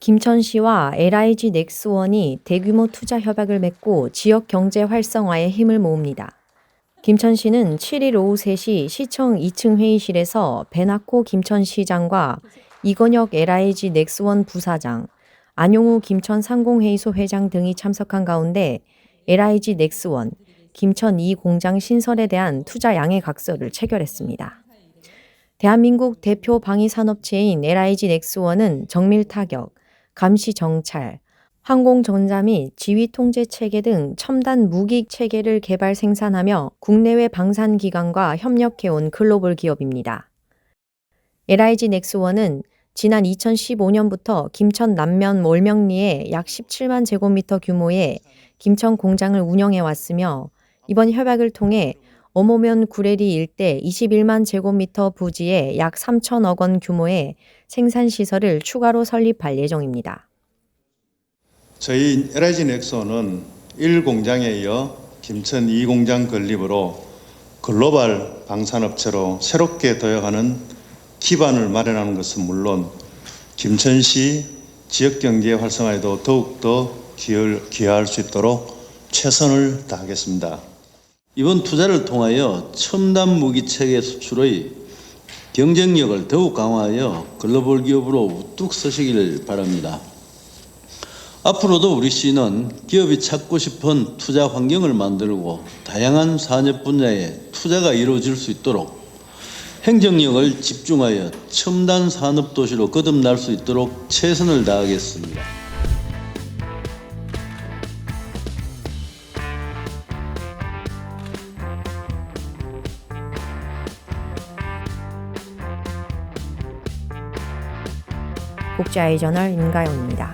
김천 시와 LIG 넥스원이 대규모 투자 협약을 맺고 지역 경제 활성화에 힘을 모읍니다. 김천 시는 7일 오후 3시 시청 2층 회의실에서 배나코 김천 시장과 이건혁 LIG 넥스원 부사장, 안용우 김천 상공회의소 회장 등이 참석한 가운데 LIG 넥스원, 김천 2공장 신설에 대한 투자 양해 각서를 체결했습니다. 대한민국 대표 방위산업체인 LIG 넥스원은 정밀 타격, 감시 정찰, 항공전자 및 지휘 통제 체계 등 첨단 무기 체계를 개발 생산하며 국내외 방산 기관과 협력해온 글로벌 기업입니다. LIG 넥스원은 지난 2015년부터 김천 남면 몰명리에 약 17만 제곱미터 규모의 김천 공장을 운영해 왔으며 이번 협약을 통해 어모면 구레리 일대 21만 제곱미터 부지에 약 3천억 원 규모의 생산 시설을 추가로 설립할 예정입니다. 저희 LIG 넥소는 1공장에 이어 김천 2공장 건립으로 글로벌 방산업체로 새롭게 도약하는 기반을 마련하는 것은 물론 김천시 지역경제 활성화에도 더욱더 기여할 수 있도록 최선을 다하겠습니다. 이번 투자를 통하여 첨단 무기 체계 수출의 경쟁력을 더욱 강화하여 글로벌 기업으로 우뚝 서시기를 바랍니다. 앞으로도 우리 시는 기업이 찾고 싶은 투자 환경을 만들고 다양한 산업 분야에 투자가 이루어질 수 있도록 행정력을 집중하여 첨단 산업 도시로 거듭날 수 있도록 최선을 다하겠습니다. 국제아이저널 임가영입니다.